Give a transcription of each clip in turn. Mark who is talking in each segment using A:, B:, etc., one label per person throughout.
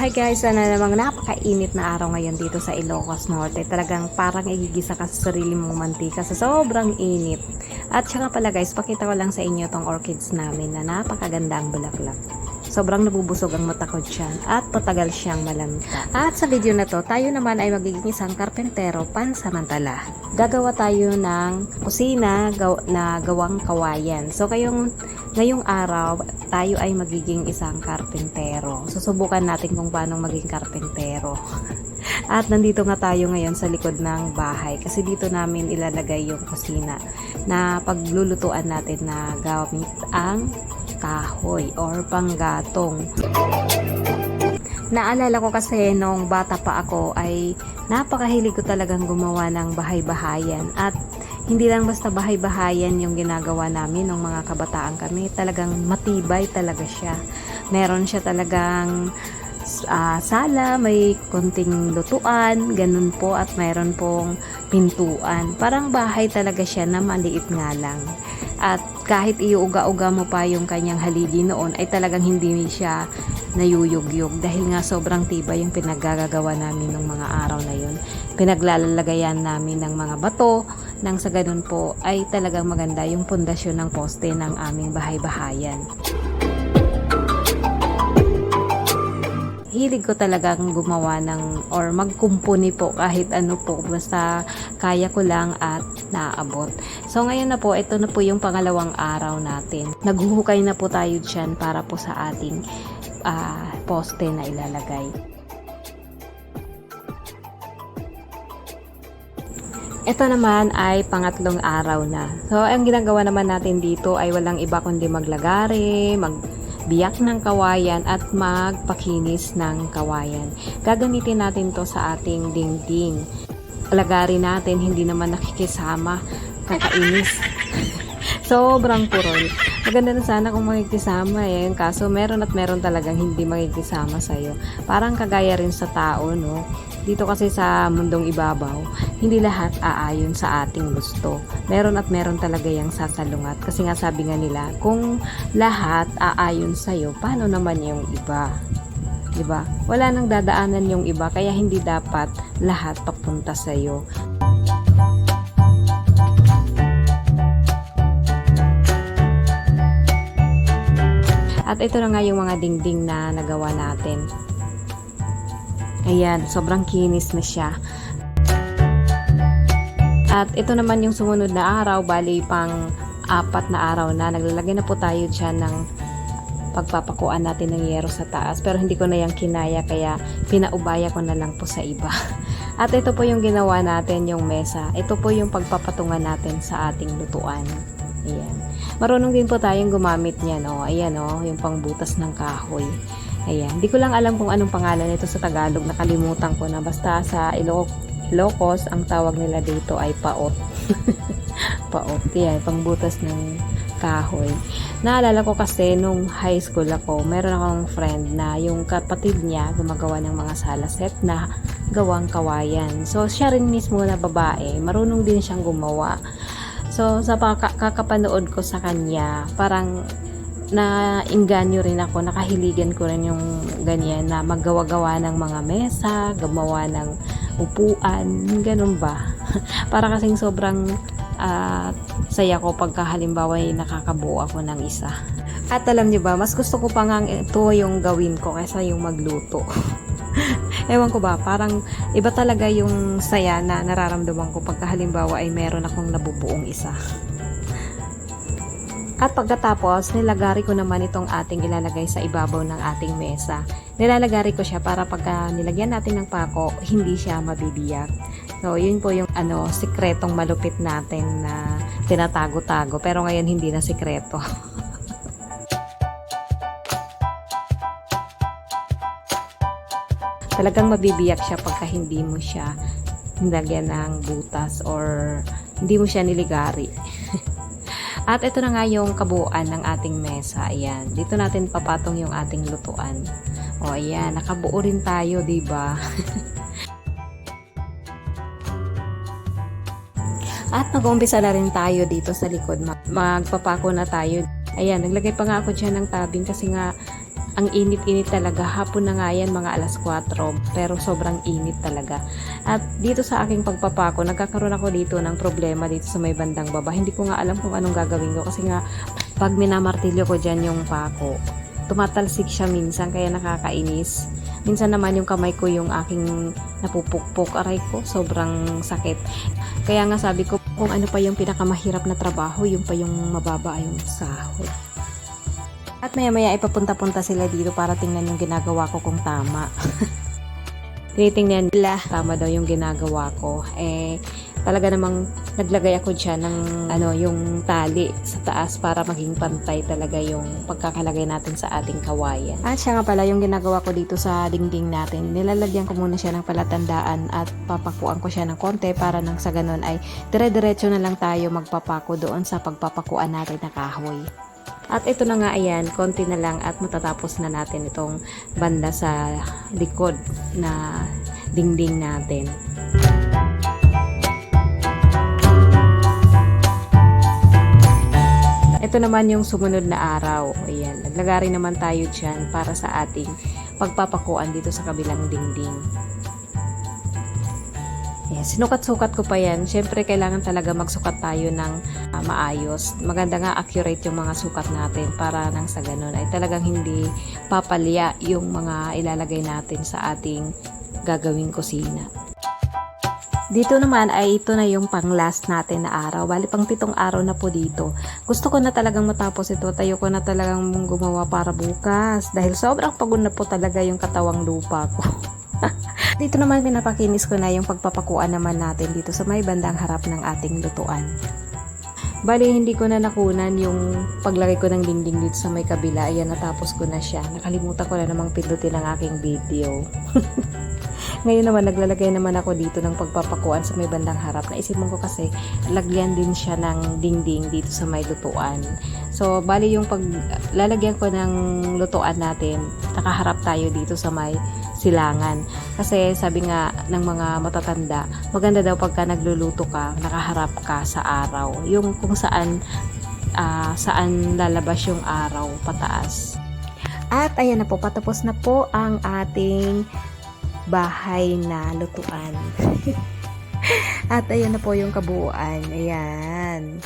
A: Hi guys, ano namang napakainit na araw ngayon dito sa Ilocos Norte. Talagang parang igigisa ka sa sarili mong mantika sa sobrang init. At siya nga pala guys, pakita ko lang sa inyo tong orchids namin na napakaganda ang bulaklak. Sobrang nabubusog ang mata ko dyan at patagal siyang malanta. At sa video na to, tayo naman ay magiging isang karpentero pansamantala. Gagawa tayo ng kusina gaw- na gawang kawayan. So kayong ngayong araw, tayo ay magiging isang karpentero. Susubukan natin kung paano maging karpentero. At nandito nga tayo ngayon sa likod ng bahay kasi dito namin ilalagay yung kusina na paglulutuan natin na gamit ang kahoy or panggatong. Naalala ko kasi nung bata pa ako ay napakahilig ko talagang gumawa ng bahay-bahayan at hindi lang basta bahay-bahayan yung ginagawa namin nung mga kabataan kami. Talagang matibay talaga siya. Meron siya talagang ah, sala, may konting lutuan, ganun po at mayroon pong pintuan. Parang bahay talaga siya na maliit nga lang. At kahit iuuga-uga mo pa yung kanyang haligi noon ay talagang hindi siya nayuyugyug dahil nga sobrang tibay yung pinaggagawa namin ng mga araw na yun. Pinaglalagayan namin ng mga bato nang sa ganun po ay talagang maganda yung pundasyon ng poste ng aming bahay-bahayan. hilig ko talagang gumawa ng or magkumpuni po kahit ano po basta kaya ko lang at naabot. So ngayon na po, ito na po yung pangalawang araw natin. Naghuhukay na po tayo dyan para po sa ating ah, poste na ilalagay. Ito naman ay pangatlong araw na. So, ang ginagawa naman natin dito ay walang iba kundi maglagari, magbiyak ng kawayan at magpakinis ng kawayan. Gagamitin natin to sa ating dingding. Lagari natin, hindi naman nakikisama, kakainis. Sobrang purol. Maganda na sana kung makikisama eh. Kaso meron at meron talagang hindi makikisama sa'yo. Parang kagaya rin sa tao, no? Dito kasi sa mundong ibabaw, hindi lahat aayon sa ating gusto. Meron at meron talaga yung sasalungat. Kasi nga sabi nga nila, kung lahat aayon sa'yo, paano naman yung iba? 'Di? Wala nang dadaanan yung iba, kaya hindi dapat lahat papunta sa'yo. At ito na nga yung mga dingding na nagawa natin. Ayan, sobrang kinis na siya. At ito naman yung sumunod na araw, bali pang apat na araw na. Naglalagay na po tayo dyan ng pagpapakuan natin ng yero sa taas. Pero hindi ko na yung kinaya, kaya pinaubaya ko na lang po sa iba. At ito po yung ginawa natin, yung mesa. Ito po yung pagpapatungan natin sa ating lutuan. Ayan. Marunong din po tayong gumamit niyan, oh. Ayan, oh, yung pangbutas ng kahoy. Ayan. Hindi ko lang alam kung anong pangalan nito sa Tagalog. Nakalimutan ko na. Basta sa Ilo Ilocos, ang tawag nila dito ay paot. paot. Yan, pangbutas ng kahoy. Naalala ko kasi nung high school ako, meron akong friend na yung kapatid niya gumagawa ng mga salaset na gawang kawayan. So, siya rin mismo na babae. Marunong din siyang gumawa. So, sa kakapanood ko sa kanya, parang na inganyo rin ako, nakahiligan ko rin yung ganyan na maggawa-gawa ng mga mesa, gumawa ng upuan, ganun ba? Para kasing sobrang ah, saya ko pagka halimbawa ay nakakabuo ako ng isa. At alam niyo ba, mas gusto ko pa nga ito yung gawin ko kaysa yung magluto. Ewan ko ba, parang iba talaga yung saya na nararamdaman ko pagka halimbawa ay meron akong nabubuong isa. At pagkatapos, nilagari ko naman itong ating ilalagay sa ibabaw ng ating mesa. Nilalagari ko siya para pagka nilagyan natin ng pako, hindi siya mabibiyak. So, yun po yung ano, sikretong malupit natin na tinatago-tago. Pero ngayon, hindi na sikreto. Talagang mabibiyak siya pagka hindi mo siya nilagyan ng butas or hindi mo siya niligari. At ito na nga yung kabuuan ng ating mesa. Ayan. Dito natin papatong yung ating lutuan. O ayan, nakabuo rin tayo, 'di ba? At mag-umpisa na rin tayo dito sa likod. Mag- Magpapako na tayo. Ayan, naglagay pa nga ako dyan ng tabing kasi nga ang init-init talaga. Hapon na nga yan, mga alas 4. Pero sobrang init talaga. At dito sa aking pagpapako, nagkakaroon ako dito ng problema dito sa may bandang baba. Hindi ko nga alam kung anong gagawin ko. Kasi nga, pag minamartilyo ko dyan yung pako, tumatalsik siya minsan kaya nakakainis. Minsan naman yung kamay ko yung aking napupukpok aray ko, sobrang sakit. Kaya nga sabi ko, kung ano pa yung pinakamahirap na trabaho, yung pa yung mababa yung sahod. At maya maya ipapunta-punta sila dito para tingnan yung ginagawa ko kung tama. Tinitingnan nila tama daw yung ginagawa ko. Eh, talaga namang naglagay ako dyan ng ano, yung tali sa taas para maging pantay talaga yung pagkakalagay natin sa ating kawayan. At siya nga pala yung ginagawa ko dito sa dingding natin. Nilalagyan ko muna siya ng palatandaan at papakuan ko siya ng konti para nang sa ganun ay dire-diretso na lang tayo magpapako doon sa pagpapakuan natin na kahoy. At ito na nga ayan, konti na lang at matatapos na natin itong banda sa likod na dingding natin. Ito naman yung sumunod na araw. Ayan, naglagari naman tayo dyan para sa ating pagpapakuan dito sa kabilang dingding. Ayan, sinukat-sukat ko pa yan. Siyempre, kailangan talaga magsukat tayo ng ah, maayos. Maganda nga accurate yung mga sukat natin para nang sa ganun ay talagang hindi papalya yung mga ilalagay natin sa ating gagawing kusina. Dito naman ay ito na yung pang last natin na araw. Bali pang pitong araw na po dito. Gusto ko na talagang matapos ito. Tayo ko na talagang gumawa para bukas. Dahil sobrang pagod na po talaga yung katawang lupa ko. dito naman pinapakinis ko na yung pagpapakuan naman natin dito sa may bandang harap ng ating lutuan. Bali, hindi ko na nakunan yung paglagay ko ng dingding dito sa may kabila. Ayan, natapos ko na siya. Nakalimutan ko na namang pindutin ang aking video. Ngayon naman, naglalagay naman ako dito ng pagpapakuan sa may bandang harap. Naisipan ko kasi, lagyan din siya ng dingding dito sa may lutuan. So, bali yung pag lalagyan ko ng lutuan natin, nakaharap tayo dito sa may silangan. Kasi sabi nga ng mga matatanda, maganda daw pagka nagluluto ka, nakaharap ka sa araw. Yung kung saan ah, saan lalabas yung araw pataas. At ayan na po, patapos na po ang ating bahay na lutuan. At ayan na po yung kabuuan. Ayan.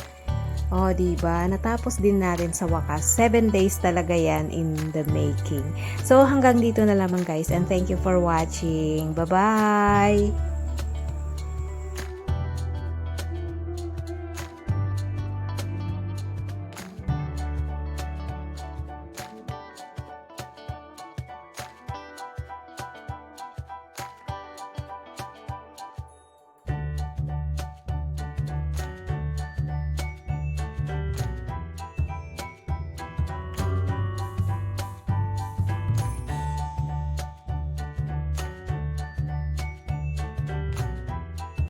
A: Oh, diba? Natapos din natin sa wakas. 7 days talaga yan in the making. So, hanggang dito na lamang guys. And thank you for watching. Bye-bye!